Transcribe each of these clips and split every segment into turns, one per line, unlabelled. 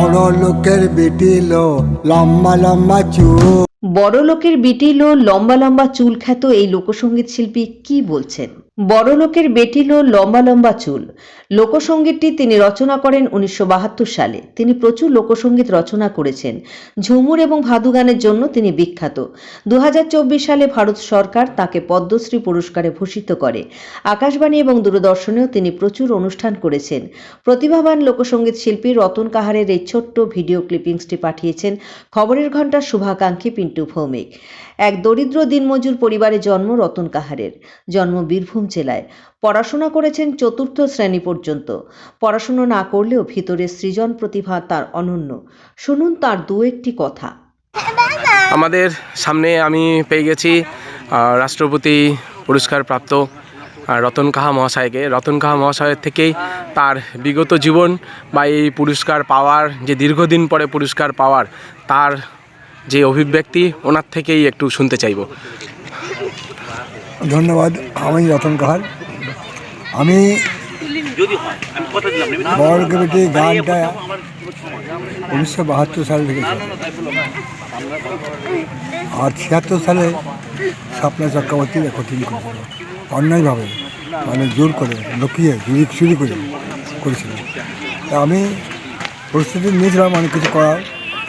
বড় লোকের বেটি লো, লম্বা লম্বা চুল।
বড় লোকের বিটিলো লম্বা লম্বা চুল খ্যাত এই লোকসঙ্গীত শিল্পী কি বলছেন? বড় লোকের বেটিলো লম্বা লম্বা চুল। লোকসঙ্গীতটি তিনি রচনা করেন উনিশশো বাহাত্তর সালে। তিনি প্রচুর লোকসঙ্গীত রচনা করেছেন। ঝুমুর এবং ভাদু গানের জন্য তিনি বিখ্যাত। দুহাজার চব্বিশ সালে ভারত সরকার তাকে পদ্মশ্রী পুরস্কারে ভূষিত করে। আকাশবাণী এবং দূরদর্শনেও তিনি প্রচুর অনুষ্ঠান করেছেন। প্রতিভাবান লোকসঙ্গীত শিল্পী রতন কাহারের এই ছোট্ট ভিডিও ক্লিপিংসটি পাঠিয়েছেন খবরের ঘণ্টার শুভাকাঙ্ক্ষী পিন্টু ভৌমিক। এক দরিদ্র দিনমজুর পরিবারে জন্ম রতন কাহারের। জন্ম বীরভূম জেলায়। পড়াশোনা করেছেন চতুর্থ শ্রেণি পর্যন্ত। পড়াশোনা না করলেও ভিতরে সৃজন প্রতিভা তার অনন্য। শুনুন তার দু একটি কথা।
আমাদের সামনে আমি পেয়ে গেছি রাষ্ট্রপতি পুরস্কার প্রাপ্ত রতন কাহা মহাশয়কে। রতন কাহা মহাশয়ের থেকেই তার বিগত জীবন বা এই পুরস্কার পাওয়ার, যে দীর্ঘদিন পরে পুরস্কার পাওয়ার, তার যে অভিব্যক্তি ওনার থেকেই একটু শুনতে চাইব।
ধন্যবাদ, আমি রতন কাহার। আমি বড় গানটা উনিশশো বাহাত্তর সালে লিখেছি আর ছিয়াত্তর সালে স্বপ্না চক্রবর্তী রেকর্ডিং করেছিল অন্যায়ভাবে মানে জোর করে লুকিয়ে চুরি চুরি করে করেছিল। আমি প্রস্তুতি নিয়েছিলাম অনেক কিছু করার।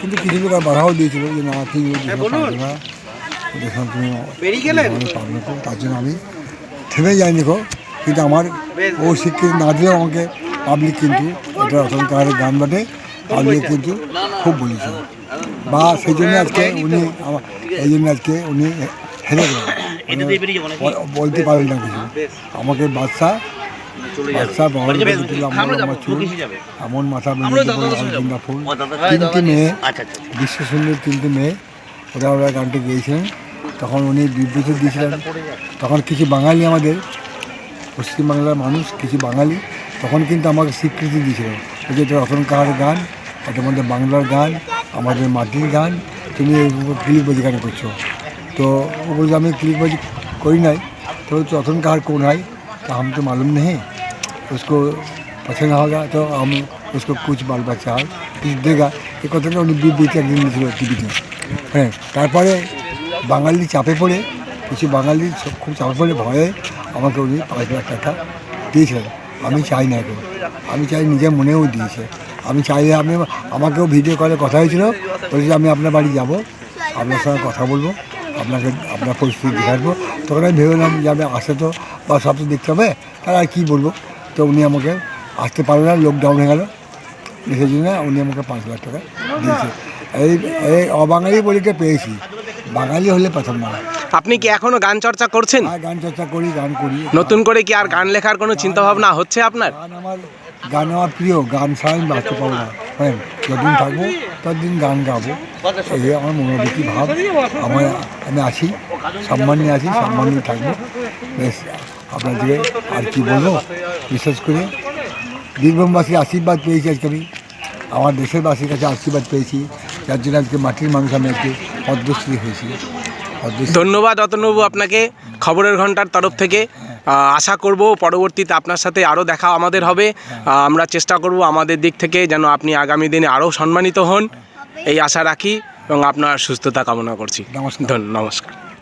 কিন্তু কিছু লোক আর বাধাও দিয়েছিল যে না তুমি না। যেসব তুমি আমি পারবে না তো। তার জন্য আমি থেমে যাইনি গো। কিন্তু আমার ও স্বীকৃতি না দিলেও আমাকে পাবলিক কিন্তু এটা রতন কাহারের গান বাটে পাবলিক কিন্তু খুব বলেছে বা সেই জন্য আজকে উনি এই জন্য আজকে উনি হেরে গেলেন। বলতে পারেন না কিছু। আমাকে বাদশা এমন আচ্ছা, মাথা তিনটি মেয়ে বিশ্ব সুন্দর তিনটি মেয়ে। ওরা ওরা গানটি গেয়েছেন তখন উনি বিবৃতি দিয়েছিলেন। তখন কিছু বাঙালি আমাদের পশ্চিমবাংলার মানুষ কিছু বাঙালি তখন কিন্তু আমাকে স্বীকৃতি দিয়েছিলেন যে এটা রতন কাহার গান এটা মধ্যে বাংলার গান আমাদের মাটির গান তুমি ক্লিকবাজি গান করছ? তো ও বলছে আমি ক্লিকবাজি করি নাই তো রতন কাহার কোন হয়? तो हम तो मालूम नहीं उसको पसंद होगा तो हम उसको कुछ बाल बच्चा है कुछ देगा এই কথাটা উনি বিবৃতি একদিন দিয়েছিল টিভিতে হ্যাঁ তারপরে বাঙালি চাপে পড়ে কিছু বাঙালি সব খুব চাপে পড়ে ভয়ে আমাকে উনি পাঁচ লাখ টাকা দিয়েছিলেন আমি চাই না এখন আমি চাই নিজের মনেও দিয়েছে আমি চাইলে আমি আমাকেও ভিডিও কলে কথা হয়েছিল বলেছি আমি আপনার বাড়ি যাব আপনার সঙ্গে কথা বলবো আপনাকে আপনার পরিস্থিতি দেখাবো তখন আমি ভেবেলাম যে আমি আসে তো বা সব তো দেখতে হবে তাহলে আর কী বলব? তো উনি আমাকে আসতে পারবে না লকডাউন হয়ে গেল। সেই জন্য উনি আমাকে পাঁচ লাখ টাকা দিয়েছে। এই এই অবাঙালি বলিকে পেয়েছি। বাঙালি হলে প্রথম না
আপনি কি এখনও গান চর্চা করছেন?
গান চর্চা করি গান করি।
নতুন করে কি আর গান লেখার কোনো চিন্তা ভাবনা হচ্ছে আপনার?
গান আমার গান আমার প্রিয় গান ছাড়া আমি বাঁচতে পারব না। হ্যাঁ যতদিন থাকব ততদিন গান গাবো। এই আমার মনোবৃত্তি ভাব। আমার, আমি আছি, সম্মান নিয়ে আছি, সম্মান থাকব। বেশ আপনাদেরকে আর কি বলব? বিশেষ করে বীরভূমবাসীর আশীর্বাদ পেয়েছি আজকে আমি। আমার দেশের বাসীর কাছে আশীর্বাদ পেয়েছি। যার জন্য আজকে মাটির মানুষ আমি আজকে পদ্মশ্রী হয়েছি।
ধন্যবাদ রতনবাবু আপনাকে। খবরের ঘণ্টার তরফ থেকে। আশা করব পরবর্তীতে আপনার সাথে আরও দেখা আমাদের হবে। আমরা চেষ্টা করব আমাদের দিক থেকে যেন আপনি আগামী দিনে আরও সম্মানিত হন। এই আশা রাখি এবং আপনার সুস্থতা কামনা করছি।
নমস্কার।
ধন্য নমস্কার।